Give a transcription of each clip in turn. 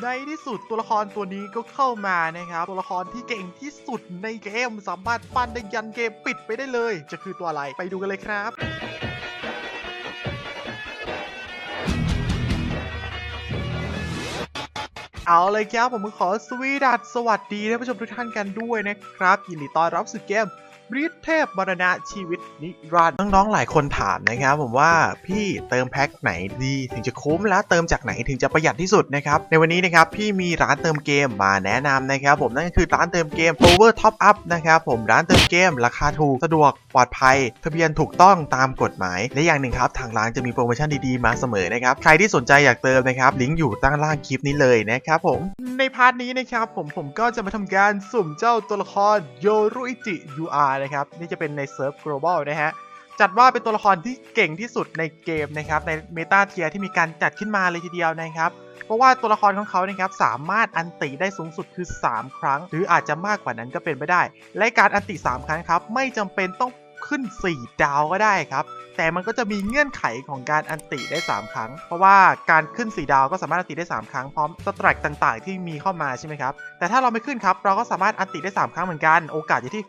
ในที่สุดตัวละครตัวนี้ก็เข้ามานะครับ ตัวละครที่เก่งที่สุดในเกมสามารถปั้นได้ยันเกมปิดไปได้เลย จะคือตัวอะไรไปดูกันเลยครับ เอาเลยครับผมขอสวีดัสสวัสดีท่านผู้ชมทุกท่านกันด้วยนะครับ ยินดีต้อนรับสู่เกมบริเทพมรณะชีวิตนิรันดร์น้องๆหลายคนถามนะครับผมว่าพี่เติมแพ็คไหนดีถึงจะคุ้มและเติมจากไหนถึงจะประหยัดที่สุดนะครับในวันนี้นะครับพี่มีร้านเติมเกมมาแนะนำนะครับผมนั่นก็คือร้านเติมเกม Over Top Up นะครับผมร้านเติมเกม ราคาถูกสะดวกปลอดภัย ทะเบียนถูกต้องตามกฎหมาย และอย่างหนึ่งครับทางร้านจะมีโปรโมชั่นดีๆมาเสมอนะครับใครที่สนใจอยากเติมนะครับลิงก์อยู่ตั้งล่างคลิปนี้เลยนะครับผม ในพาร์ทนี้นะครับผมผมก็จะมาทำการสุ่มเจ้าตัวละครโยรุอิจิ UR นะครับ นี่จะเป็นในเซิร์ฟ global นะฮะ จัดว่าเป็นตัวละครที่เก่งที่สุดในเกมนะครับ ในเมตาเทียที่มีการจัดขึ้นมาเลยทีเดียวนะครับ เพราะว่าตัวละครของเขานะครับสามารถอันติได้สูงสุดคือ 3 ครั้ง หรืออาจจะมากกว่านั้นก็เป็นไปได้ และการอันติ 3 ครั้งครับไม่จำเป็นต้องขึ้น 4 ดาวก็ได้ครับ แต่มันก็จะมีเงื่อนไขของการอันติได้ 3 ครั้ง เพราะว่าการขึ้น4ดาวก็สามารถอันติได้ 3 ครั้งพร้อมสแตรกต่างๆ ที่มีเข้ามาใช่ไหมครับ แต่ถ้าเราไม่ขึ้นครับ เราก็สามารถอันติได้ 3 ครั้งเหมือนกัน โอกาสอยู่ที่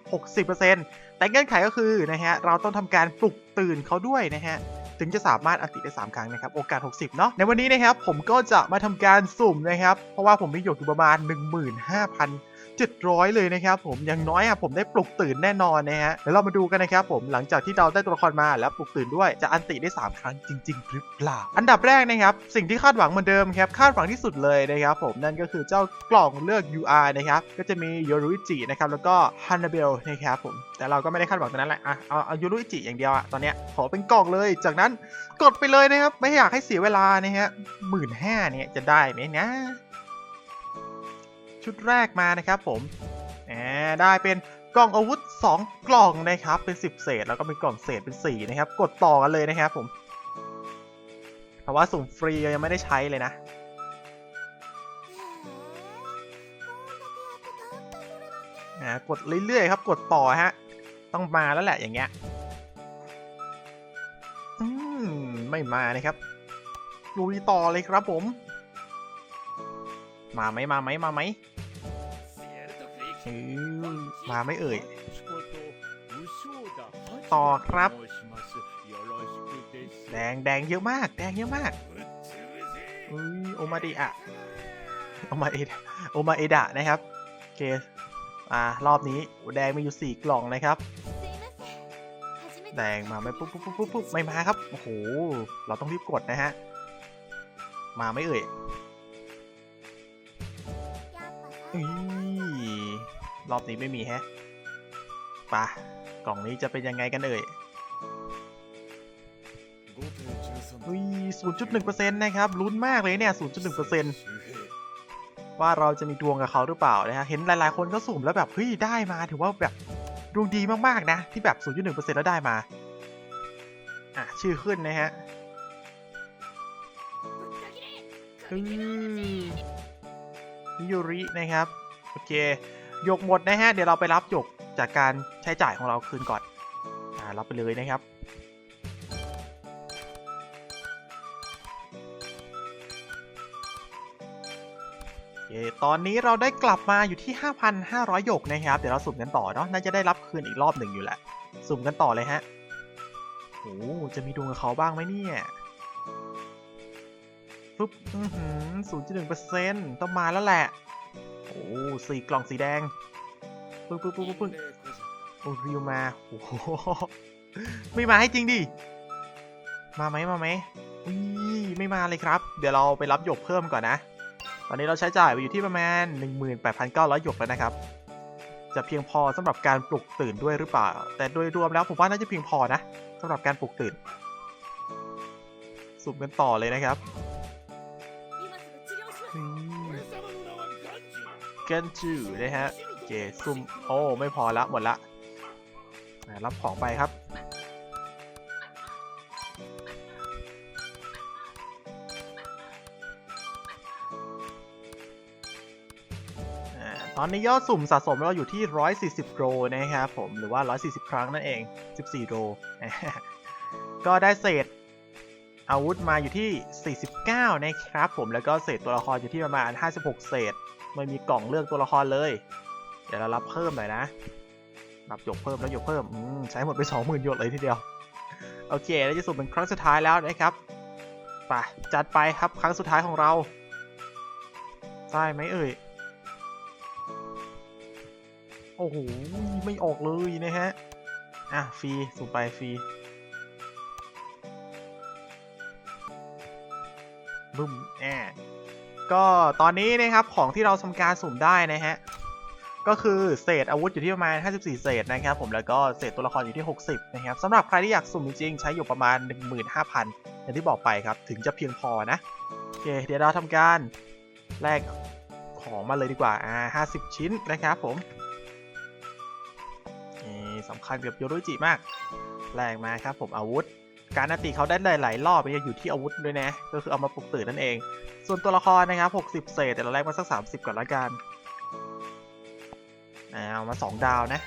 60%แต่เงื่อนไขก็คือนะฮะ เราต้องทำการปลุกตื่นเขาด้วยนะฮะถึงจะสามารถอันติได้ 3 ครั้งนะครับ โอกาส 60 เนาะในวันนี้นะครับ ผมก็จะมาทำการสุ่มนะครับ เพราะว่าผมมีหยกอยู่ประมาณ 700 เลยนะครับผมอย่างน้อยอะผมได้ปลุกตื่นแน่นอนนะฮะเดี๋ยวเรามาดูกันนะครับผมหลังจากที่เราได้ตัวละครมาแล้วปลุกตื่นด้วยจะอันติได้ 3 ครั้งจริงๆหรือเปล่า อันดับแรกนะครับสิ่งที่คาดหวังเหมือนเดิมครับคาดหวังที่สุดเลยนะครับผมนั่นก็คือเจ้ากล่องเลือก UR นะครับก็จะมีโยรุอิจินะครับแล้วก็ฮันนาเบลนะครับผมแต่เราก็ไม่ได้คาดหวังตรงนั้นแหละอะเอาเอาโยรุอิจิอย่างเดียวอะตอนเนี้ยขอเป็นกล่องเลย จากนั้นกดไปเลยนะครับไม่อยากให้เสียเวลานะฮะหมื่นห้าเนี่ยจะได้ไหมนะ ชุดแรกมานะครับผมแหมได้เป็นกล่องอาวุธ 2 กล่องนะครับ เป็น 10 เศษ แล้วก็เป็นกล่องเศษเป็น4นะครับ กดต่อกันเลยนะครับผมเพราะว่าสุ่มฟรียังไม่ได้ใช้เลยนะนะ กดเรื่อยๆครับ กดต่อฮะ ต้องมาแล้วแหละอย่างเงี้ยอืมไม่มานะครับลุยต่อเลยครับผม มาไหมมาไหมมาไหม เออมาไม่เอ่ย ต่อครับ แดงแดงเยอะมาก แดงเยอะมากอุ้ยโอมาดิอะโอมาเอดะโอมาเอดะนะครับโอเคอ่ารอบนี้แดงมีอยู่สี่กล่องนะครับ แดงมาไม่ปุ๊บปุ๊บปุ๊บปุ๊บปุ๊บไม่มาครับโอ้โหเราต้องรีบกดนะฮะมาไม่เอ่ยอุ้ย รอบนี้ไม่มีแฮะปะกล่องนี้จะเป็นยังไงกันเอ่ยอุ้ย0.1%นะครับลุ้นมากเลยเนี่ย0.1%ว่าเราจะมีดวงกับเขาหรือเปล่านะฮะ เห็นหลายๆคนก็สุ่มแล้วแบบเฮ้ยได้มาถือว่าแบบดวงดีมากๆนะ ที่แบบ0.1%แล้วได้มา อะชื่อขึ้นนะฮะอืมมิยูรินะครับ โอเค หยกหมดนะฮะ เดี๋ยวเราไปรับหยกจากการใช้จ่ายของเราคืนก่อน อ่า รับไปเลยนะครับ ตอนนี้เราได้กลับมาอยู่ที่ 5,500 หยกนะครับ เดี๋ยวเราสุ่มกันต่อเนาะ น่าจะได้รับคืนอีกรอบหนึ่งอยู่แหละ สุ่มกันต่อเลยฮะ โอ้จะมีดวงกับเขาบ้างไหมเนี่ยปุ๊บอือหือศูนย์จุดหนึ่งเปอร์เซ็นต์ต้องมาแล้วแหละ โอ้สี่กล่องสีแดงปึ๊บปึ๊บปึ๊บปึ๊บปึ๊บโอ้ริวมาโอ้โหไม่มาให้จริงดิมาไหมมาไหมอุ้ยไม่มาเลยครับ เดี๋ยวเราไปรับหยกเพิ่มก่อนนะ ตอนนี้เราใช้จ่ายไปอยู่ที่ประมาณ 18,900หยกแล้วนะครับ จะเพียงพอสำหรับการปลุกตื่นด้วยหรือเปล่า แต่โดยรวมแล้วผมว่าน่าจะเพียงพอนะสำหรับการปลุกตื่น สุ่มกันต่อเลยนะครับ เกนจูนะฮะเคสุ่มโอ้ไม่พอละหมดละรับของไปครับ ตอนนี้ยอดสุ่มสะสมเราอยู่ที่ 140 โรนะครับผม หรือว่า 140 ครั้งนั่นเอง 14 โร ก็ได้เศษอาวุธมาอยู่ที่ 49 นะครับผม แล้วก็เศษตัวละครอยู่ที่ประมาณ 56 เศษ ไม่มีกล่องเลือกตัวละครเลย เดี๋ยวเรารับเพิ่มหน่อยนะ รับหยกเพิ่มแล้วหยกเพิ่มอืมใช้หมดไป20,000หยกเลยทีเดียว โอเค แล้วจะสุ่มเป็นครั้งสุดท้ายแล้วนะครับไปจัดไปครับครั้งสุดท้ายของเรา ได้ไหมเอ่ย โอ้โห ไม่ออกเลยนะฮะ อะ ฟรีสุ่มไปฟรีบึ้มแอ ก็ตอนนี้นะครับของที่เราทำการสุ่มได้นะฮะก็คือเศษอาวุธอยู่ที่ประมาณ 54 เศษนะครับผมแล้วก็เศษตัวละครอยู่ที่ 60 นะครับสำหรับใครที่อยากสุ่มจริงๆ ใช้อยู่ประมาณ 15,000 อย่างที่บอกไปครับ ถึงจะเพียงพอนะ โอเค เดี๋ยวเราทำการแลกของมาเลยดีกว่า อ่า 50 ชิ้นนะครับผมนี่สำคัญกับโยโรจิมาก แลกมาครับผมอาวุธ การนาตีเขาได้หลายๆรอบเนี่ยอยู่ที่อาวุธด้วยนะ ก็คือเอามาปลุกตื่นนั่นเอง ส่วนตัวละครนะครับ 60 เศษแต่เราแลกมาสัก 30 ก่อนละกันเอามา 2 ดาวนะ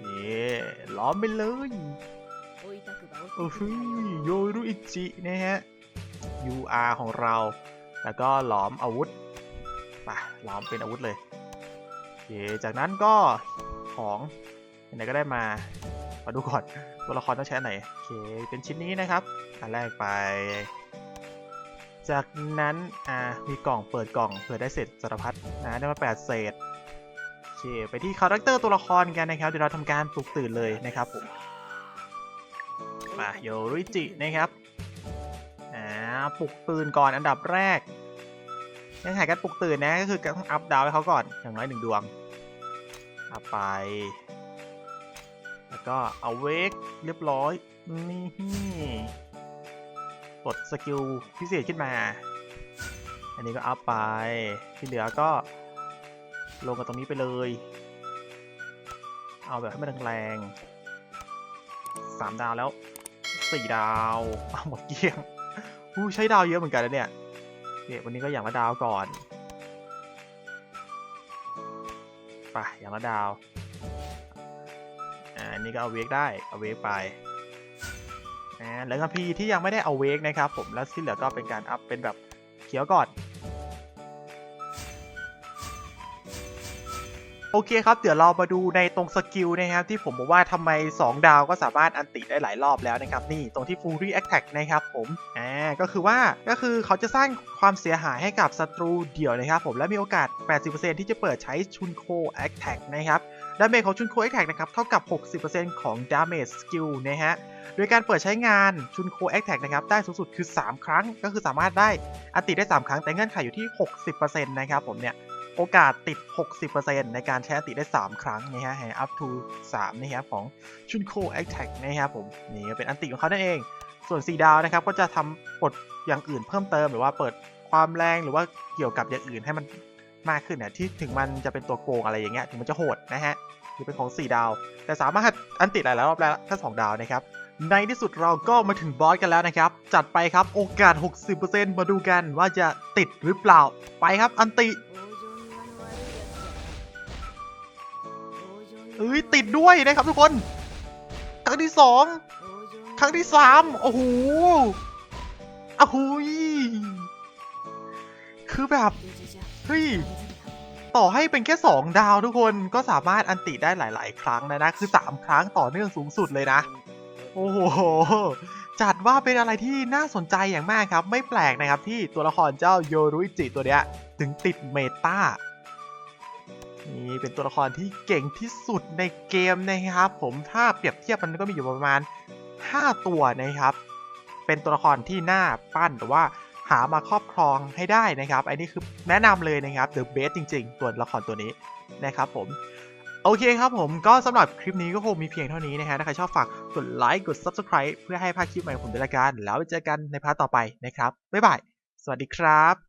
เย่ล้อมไปเลยโอ้โหโยรุอิจินะฮะ UR ของเรา แล้วก็หลอมอาวุธไปหลอมเป็นอาวุธเลยโอเคจากนั้นก็ของไหนก็ได้มา มาดูก่อนตัวละครต้องใช้อันไหนโอเคเป็นชิ้นนี้นะครับอันแรกไป จากนั้นอ่ามีกล่องเปิดกล่องเผื่อได้เศษสารพัดนะได้มา8เศษโอเคไปที่คาแรคเตอร์ตัวละครกันนะครับเดี๋ยวเราทำการปลุกตื่นเลยนะครับผมมาโยริจินะครับอ่าปลุกตื่นก่อนอันดับแรกในถ่ายการปลุกตื่นนะก็คือต้องอัพดาวให้เขาก่อนอย่างน้อยหนึ่งดวงอัพไป ก็เอาเวกเรียบร้อย นี่กดสกิลพิเศษขึ้นมา อันนี้ก็อัพไป ที่เหลือก็ลงกับตรงนี้ไปเลย เอาแบบให้มันแรงๆสามดาวแล้วสี่ดาวเอาหมดเกลี้ยงอู้ใช้ดาวเยอะเหมือนกันนะเนี่ยเนี่ยวันนี้ก็อย่างละดาวก่อน ไป อย่างละดาว อันนี้ก็เอาเวกได้เอาเวกไปนะแล้วก็พีที่ยังไม่ได้เอาเวกนะครับผมแล้วที่เหลือก็เป็นการอัพเป็นแบบเขียวก่อน โอเคครับ เดี๋ยวเรามาดูในตรงสกิลนะครับที่ผมบอกว่าทำไม 2 ดาวก็สามารถอันติได้หลายรอบแล้วนะครับ นี่ตรงที่ Fury Attack นะครับผมอ่าก็คือว่าก็คือเขาจะสร้างความเสียหายให้กับศัตรูเดี่ยวนะครับผมและมีโอกาส 80%ที่จะเปิดใช้ชุนโค Attack นะครับดาเมจของชุนโค Attack นะครับเท่ากับ 60%ของ Damage Skill นะฮะโดยการเปิดใช้งานชุนโค Attack นะครับได้สูงสุดคือ 3 ครั้งก็คือสามารถได้อันติได้ 3 ครั้งแต่เงื่อนไขอยู่ที่ 60%นะครับผมเนี่ย โอกาสติด 60%ในการใช้อันติได้ 3 ครั้งนะฮะให้ up to 3นะครับของชุนโค Attack นะครับผมนี่เป็นอันติของเขานั่นเอง ส่วน 4 ดาวนะครับก็จะทำปลดอย่างอื่นเพิ่มเติมหรือว่าเปิดความแรงหรือว่าเกี่ยวกับอย่างอื่นให้มันมากขึ้นเนี่ยที่ถึงมันจะเป็นตัวโกงอะไรอย่างเงี้ยถึงมันจะโหดนะฮะหรือเป็นของ 4 ดาว แต่สามารถอันติหลายรอบแล้วถ้า 2 ดาวนะครับในที่สุดเราก็มาถึงบอสกันแล้วนะครับ จัดไปครับโอกาส 60%มาดูกันว่าจะติดหรือเปล่าไปครับอันติ เอ้ยติดด้วยนะครับทุกคน ครั้งที่สองครั้งที่สามโอ้โหอ้าวหุยคือแบบ เฮ้ย ต่อให้เป็นแค่2ดาวทุกคนก็สามารถอันติได้หลาย ๆ ครั้งนะนะ คือ3ครั้งต่อเนื่องสูงสุดเลยนะ โอ้โหจัดว่าเป็นอะไรที่น่าสนใจอย่างมากครับ ไม่แปลกนะครับที่ตัวละครเจ้าโยรุอิจิตัวเนี้ย ถึงติดเมตา นี่เป็นตัวละครที่เก่งที่สุดในเกมนะครับ ผมถ้าเปรียบเทียบมันก็มีอยู่ประมาณ 5 ตัวนะครับ เป็นตัวละครที่น่าปั้นแต่ว่าหามาครอบครองให้ได้นะครับไอ้นี่คือแนะนำเลยนะครับ The Best จริง ๆ ตัวละครตัวนี้นะครับผมโอเคครับผมก็สำหรับคลิปนี้ก็คงมีเพียงเท่านี้นะฮะถ้าใครชอบฝากกดไลค์กด Subscribe เพื่อให้พาดคลิปใหม่ของผมด้วยละกัน แล้วเจอกันในพาร์ทต่อไปนะครับ บ๊ายบาย สวัสดีครับ